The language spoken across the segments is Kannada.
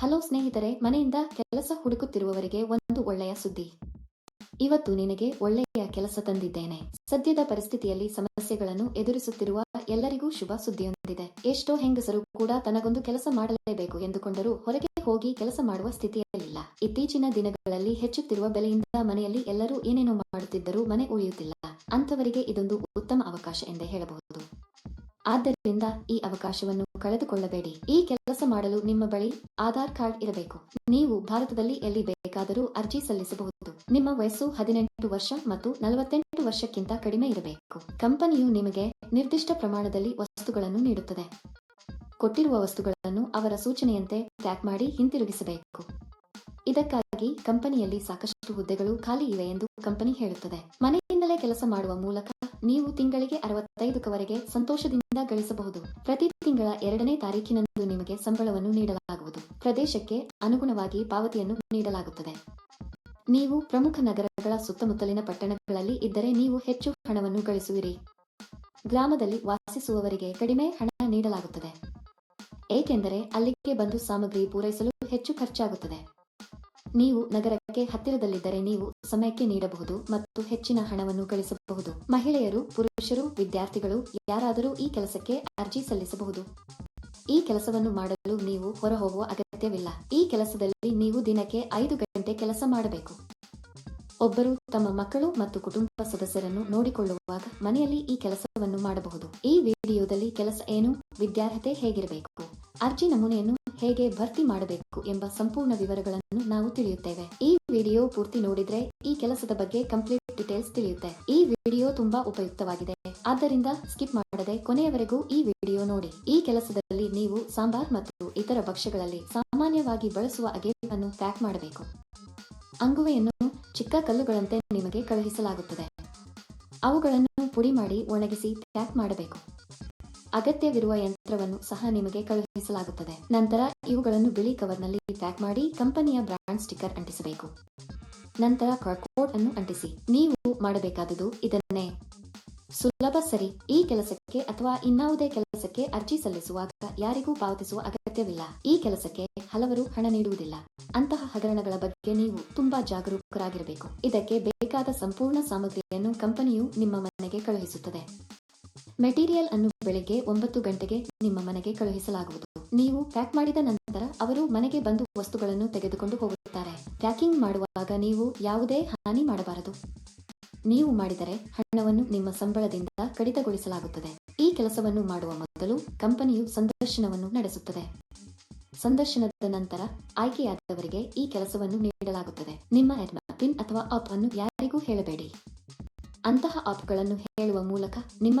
ಹಲೋ ಸ್ನೇಹಿತರೆ, ಮನೆಯಿಂದ ಕೆಲಸ ಹುಡುಕುತ್ತಿರುವವರಿಗೆ ಒಂದು ಒಳ್ಳೆಯ ಸುದ್ದಿ. ಇವತ್ತು ನಿನಗೆ ಒಳ್ಳೆಯ ಕೆಲಸ ತಂದಿದ್ದೇನೆ. ಸದ್ಯದ ಪರಿಸ್ಥಿತಿಯಲ್ಲಿ ಸಮಸ್ಯೆಗಳನ್ನು ಎದುರಿಸುತ್ತಿರುವ ಎಲ್ಲರಿಗೂ ಶುಭ ಸುದ್ದಿಯೊಂದಿದೆ. ಎಷ್ಟೋ ಹೆಂಗಸರು ಕೂಡ ತನಗೊಂದು ಕೆಲಸ ಮಾಡಲೇಬೇಕು ಎಂದುಕೊಂಡರೂ ಹೊರಗೆ ಹೋಗಿ ಕೆಲಸ ಮಾಡುವ ಸ್ಥಿತಿಯಲ್ಲಿಲ್ಲ. ಇತ್ತೀಚಿನ ದಿನಗಳಲ್ಲಿ ಹೆಚ್ಚುತ್ತಿರುವ ಬೆಲೆಯಿಂದ ಮನೆಯಲ್ಲಿ ಎಲ್ಲರೂ ಏನೇನೋ ಮಾಡುತ್ತಿದ್ದರೂ ಮನೆ ಉಳಿಯುತ್ತಿಲ್ಲ. ಅಂಥವರಿಗೆ ಇದೊಂದು ಉತ್ತಮ ಅವಕಾಶ ಎಂದೇ ಹೇಳಬಹುದು. ಆದ್ದರಿಂದ ಈ ಅವಕಾಶವನ್ನು ಕಳೆದುಕೊಳ್ಳಬೇಡಿ. ಈ ಕೆಲಸ ಮಾಡಲು ನಿಮ್ಮ ಬಳಿ ಆಧಾರ್ ಕಾರ್ಡ್ ಇರಬೇಕು. ನೀವು ಭಾರತದಲ್ಲಿ ಎಲ್ಲಿ ಬೇಕಾದರೂ ಅರ್ಜಿ ಸಲ್ಲಿಸಬಹುದು. ನಿಮ್ಮ ವಯಸ್ಸು ಹದಿನೆಂಟು ವರ್ಷ ಮತ್ತು ನಲವತ್ತೆಂಟು ವರ್ಷಕ್ಕಿಂತ ಕಡಿಮೆ ಇರಬೇಕು. ಕಂಪನಿಯು ನಿಮಗೆ ನಿರ್ದಿಷ್ಟ ಪ್ರಮಾಣದಲ್ಲಿ ವಸ್ತುಗಳನ್ನು ನೀಡುತ್ತದೆ. ಕೊಟ್ಟಿರುವ ವಸ್ತುಗಳನ್ನು ಅವರ ಸೂಚನೆಯಂತೆ ಪ್ಯಾಕ್ ಮಾಡಿ ಹಿಂತಿರುಗಿಸಬೇಕು. ಇದಕ್ಕಾಗಿ ಕಂಪನಿಯಲ್ಲಿ ಸಾಕಷ್ಟು ಹುದ್ದೆಗಳು ಖಾಲಿ ಇವೆ ಎಂದು ಕಂಪನಿ ಹೇಳುತ್ತದೆ. ಮನೆಯಿಂದಲೇ ಕೆಲಸ ಮಾಡುವ ಮೂಲಕ ನೀವು ತಿಂಗಳಿಗೆ ಅರವತ್ತೈದಕವರೆಗೆ ಸಂತೋಷದಿಂದ ಗಳಿಸಬಹುದು. ಪ್ರತಿ ತಿಂಗಳ ಎರಡನೇ ತಾರೀಕಿನಂದು ನಿಮಗೆ ಸಂಬಳವನ್ನು ನೀಡಲಾಗುವುದು. ಪ್ರದೇಶಕ್ಕೆ ಅನುಗುಣವಾಗಿ ಪಾವತಿಯನ್ನು ನೀಡಲಾಗುತ್ತದೆ. ನೀವು ಪ್ರಮುಖ ನಗರಗಳ ಸುತ್ತಮುತ್ತಲಿನ ಪಟ್ಟಣಗಳಲ್ಲಿ ಇದ್ದರೆ ನೀವು ಹೆಚ್ಚು ಹಣವನ್ನು ಗಳಿಸುವಿರಿ. ಗ್ರಾಮದಲ್ಲಿ ವಾಸಿಸುವವರಿಗೆ ಕಡಿಮೆ ಹಣ ನೀಡಲಾಗುತ್ತದೆ. ಏಕೆಂದರೆ ಅಲ್ಲಿಗೆ ಬಂದು ಸಾಮಗ್ರಿ ಪೂರೈಸಲು ಹೆಚ್ಚು ಖರ್ಚಾಗುತ್ತದೆ. ನೀವು ನಗರಕ್ಕೆ ಹತ್ತಿರದಲ್ಲಿದ್ದರೆ ನೀವು ಸಮಯಕ್ಕೆ ನೀಡಬಹುದು ಮತ್ತು ಹೆಚ್ಚಿನ ಹಣವನ್ನು ಗಳಿಸಬಹುದು. ಮಹಿಳೆಯರು, ಪುರುಷರು, ವಿದ್ಯಾರ್ಥಿಗಳು ಯಾರಾದರೂ ಈ ಕೆಲಸಕ್ಕೆ ಅರ್ಜಿ ಸಲ್ಲಿಸಬಹುದು. ಈ ಕೆಲಸವನ್ನು ಮಾಡಲು ನೀವು ಹೊರಹೋಗುವ ಅಗತ್ಯವಿಲ್ಲ. ಈ ಕೆಲಸದಲ್ಲಿ ನೀವು ದಿನಕ್ಕೆ ಐದು ಗಂಟೆ ಕೆಲಸ ಮಾಡಬೇಕು. ಒಬ್ಬರು ತಮ್ಮ ಮಕ್ಕಳು ಮತ್ತು ಕುಟುಂಬ ಸದಸ್ಯರನ್ನು ನೋಡಿಕೊಳ್ಳುವಾಗ ಮನೆಯಲ್ಲಿ ಈ ಕೆಲಸವನ್ನು ಮಾಡಬಹುದು. ಈ ವಿಡಿಯೋದಲ್ಲಿ ಕೆಲಸ ಏನು, ವಿದ್ಯಾರ್ಹತೆ ಹೇಗಿರಬೇಕು, ಅರ್ಜಿ ನಮೂನೆಯನ್ನು ಹೇಗೆ ಭರ್ತಿ ಮಾಡಬೇಕು ಎಂಬ ಸಂಪೂರ್ಣ ವಿವರಗಳನ್ನು ನಾವು ತಿಳಿಯುತ್ತೇವೆ. ಈ ವಿಡಿಯೋ ಪೂರ್ತಿ ನೋಡಿದ್ರೆ ಈ ಕೆಲಸದ ಬಗ್ಗೆ ಕಂಪ್ಲೀಟ್ ಡೀಟೇಲ್ಸ್ ತಿಳಿಯುತ್ತೆ. ಈ ವಿಡಿಯೋ ತುಂಬಾ ಉಪಯುಕ್ತವಾಗಿದೆ. ಆದ್ದರಿಂದ ಸ್ಕಿಪ್ ಮಾಡದೆ ಕೊನೆಯವರೆಗೂ ಈ ವಿಡಿಯೋ ನೋಡಿ. ಈ ಕೆಲಸದಲ್ಲಿ ನೀವು ಸಾಂಬಾರ್ ಮತ್ತು ಇತರ ಭಕ್ಷ್ಯಗಳಲ್ಲಿ ಸಾಮಾನ್ಯವಾಗಿ ಬಳಸುವ ಅಗೇವನ್ನು ಪ್ಯಾಕ್ ಮಾಡಬೇಕು. ಅಂಗುವೆಯನ್ನು ಚಿಕ್ಕ ಕಲ್ಲುಗಳಂತೆ ನಿಮಗೆ ಕಳುಹಿಸಲಾಗುತ್ತದೆ. ಅವುಗಳನ್ನು ಪುಡಿ ಮಾಡಿ ಒಣಗಿಸಿ ಪ್ಯಾಕ್ ಮಾಡಬೇಕು. ಅಗತ್ಯವಿರುವ ಯಂತ್ರವನ್ನು ಸಹ ನಿಮಗೆ ಕಳುಹಿಸಲಾಗುತ್ತದೆ. ನಂತರ ಇವುಗಳನ್ನು ಬಿಳಿ ಕವರ್ನಲ್ಲಿ ಪ್ಯಾಕ್ ಮಾಡಿ ಕಂಪನಿಯ ಬ್ರಾಂಡ್ ಸ್ಟಿಕ್ಕರ್ ಅಂಟಿಸಬೇಕು. ನಂತರ ಕಾರ್ಡ್ಬೋರ್ಡ್ ಅನ್ನು ಅಂಟಿಸಿ. ನೀವು ಮಾಡಬೇಕಾದುದು ಇದನ್ನೇ. ಸುಲಭ ಸರಿ. ಈ ಕೆಲಸಕ್ಕೆ ಅಥವಾ ಇನ್ನಾವುದೇ ಕೆಲಸಕ್ಕೆ ಅರ್ಜಿ ಸಲ್ಲಿಸುವಾಗ ಯಾರಿಗೂ ಪಾವತಿಸುವ ಅಗತ್ಯವಿಲ್ಲ. ಈ ಕೆಲಸಕ್ಕೆ ಹಲವರು ಹಣ ನೀಡುವುದಿಲ್ಲ. ಅಂತಹ ಹಗರಣಗಳ ಬಗ್ಗೆ ನೀವು ತುಂಬಾ ಜಾಗರೂಕರಾಗಿರಬೇಕು. ಇದಕ್ಕೆ ಬೇಕಾದ ಸಂಪೂರ್ಣ ಸಾಮಗ್ರಿಯನ್ನು ಕಂಪನಿಯು ನಿಮ್ಮ ಮನೆಗೆ ಕಳುಹಿಸುತ್ತದೆ. ಮೆಟೀರಿಯಲ್ ಅನ್ನು ಬೆಳಿಗ್ಗೆ ಒಂಬತ್ತು ಗಂಟೆಗೆ ನಿಮ್ಮ ಮನೆಗೆ ಕಳುಹಿಸಲಾಗುವುದು. ನೀವು ಪ್ಯಾಕ್ ಮಾಡಿದ ನಂತರ ಅವರು ಮನೆಗೆ ಬಂದು ವಸ್ತುಗಳನ್ನು ತೆಗೆದುಕೊಂಡು ಹೋಗುತ್ತಾರೆ. ಪ್ಯಾಕಿಂಗ್ ಮಾಡುವಾಗ ನೀವು ಯಾವುದೇ ಹಾನಿ ಮಾಡಬಾರದು. ನೀವು ಮಾಡಿದರೆ ಹಣವನ್ನು ನಿಮ್ಮ ಸಂಬಳದಿಂದ ಕಡಿತಗೊಳಿಸಲಾಗುತ್ತದೆ. ಈ ಕೆಲಸವನ್ನು ಮಾಡುವ ಮೊದಲು ಕಂಪನಿಯು ಸಂದರ್ಶನವನ್ನು ನಡೆಸುತ್ತದೆ. ಸಂದರ್ಶನದ ನಂತರ ಆಯ್ಕೆಯಾದವರಿಗೆ ಈ ಕೆಲಸವನ್ನು ನೀಡಲಾಗುತ್ತದೆ. ನಿಮ್ಮ ಪಿನ್ ಅಥವಾ ಆಪ್ ಅನ್ನು ಯಾರಿಗೂ ಹೇಳಬೇಡಿ. ಅಂತಹ ಆಪ್ಗಳನ್ನು ಹೇಳುವ ಮೂಲಕ ನಿಮ್ಮ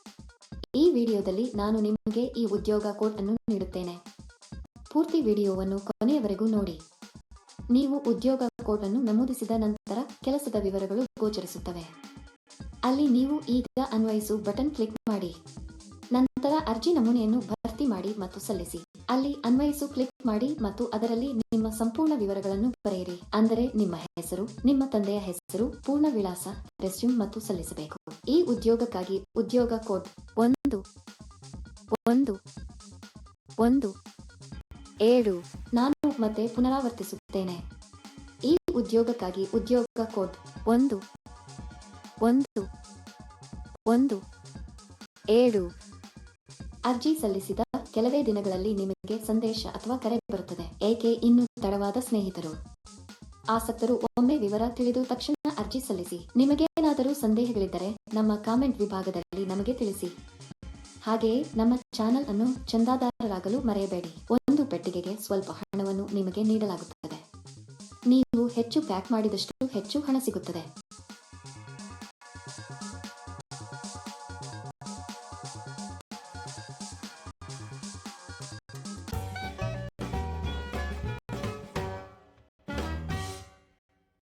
ಈ ವಿಡಿಯೋದಲ್ಲಿ ನಾನು ನಿಮಗೆ ಈ ಉದ್ಯೋಗ ಕೋಟ್ ಅನ್ನು ನೀಡುತ್ತೇನೆ. ಪೂರ್ತಿ ವಿಡಿಯೋವನ್ನು ಕೊನೆಯವರೆಗೂ ನೋಡಿ. ನೀವು ಉದ್ಯೋಗ ಕೋಟ್ ಅನ್ನು ನಮೂದಿಸಿದ ನಂತರ ಕೆಲಸದ ವಿವರಗಳು ಗೋಚರಿಸುತ್ತವೆ. ಅಲ್ಲಿ ನೀವು ಈಗ ಅನ್ವಯಿಸು ಬಟನ್ ಕ್ಲಿಕ್ ಮಾಡಿ. ನಂತರ ಅರ್ಜಿ ನಮೂನೆಯನ್ನು ಭರ್ತಿ ಮಾಡಿ ಮತ್ತು ಸಲ್ಲಿಸಿ. ಅಲ್ಲಿ ಅನ್ವಯಿಸು, ಕ್ಲಿಕ್ ಮಾಡಿ ಮತ್ತು ಅದರಲ್ಲಿ ನಿಮ್ಮ ಸಂಪೂರ್ಣ ವಿವರಗಳನ್ನು ಬರೆಯಿರಿ. ಅಂದರೆ ನಿಮ್ಮ ಹೆಸರು, ನಿಮ್ಮ ತಂದೆಯ ಹೆಸರು, ಪೂರ್ಣ ವಿಳಾಸ, ರೆಸ್ಯೂಮ್ ಮತ್ತು ಸಲ್ಲಿಸಬೇಕು. ಈ ಉದ್ಯೋಗಕ್ಕಾಗಿ ಉದ್ಯೋಗ ಕೋಡ್ ಒಂದು ಒಂದು ಒಂದು, ಏಳು. ನಾನು ಮತ್ತೆ ಪುನರಾವರ್ತಿಸುತ್ತೇನೆ. ಈ ಉದ್ಯೋಗಕ್ಕಾಗಿ ಉದ್ಯೋಗ ಕೋಡ್ ಒಂದು ಒಂದು ಒಂದು, ಏಳು. ಅರ್ಜಿ ಸಲ್ಲಿಸಿದ ಕೆಲವೇ ದಿನಗಳಲ್ಲಿ ನಿಮಗೆ ಸಂದೇಶ ಅಥವಾ ಕರೆ ಬರುತ್ತದೆ. ಏಕೆ? ಇನ್ನು ತಡವಾದ ಸ್ನೇಹಿತರು. ಆಸಕ್ತರು, ಒಮ್ಮೆ ವಿವರ ತಿಳಿದು ತಕ್ಷಣ ಅರ್ಜಿ ಸಲ್ಲಿಸಿ. ನಿಮಗೇನಾದರೂ ಸಂದೇಹಗಳಿದ್ದರೆ ನಮ್ಮ ಕಾಮೆಂಟ್ ವಿಭಾಗದಲ್ಲಿ ನಮಗೆ ತಿಳಿಸಿ. ಹಾಗೆಯೇ ನಮ್ಮ ಚಾನೆಲ್ ಅನ್ನು ಚಂದಾದಾರರಾಗಲು ಮರೆಯಬೇಡಿ. ಒಂದು ಪೆಟ್ಟಿಗೆಗೆ ಸ್ವಲ್ಪ ಹಣವನ್ನು ನಿಮಗೆ ನೀಡಲಾಗುತ್ತದೆ. ನೀವು ಹೆಚ್ಚು ಪ್ಯಾಕ್ ಮಾಡಿದಷ್ಟು ಹೆಚ್ಚು ಹಣ ಸಿಗುತ್ತದೆ.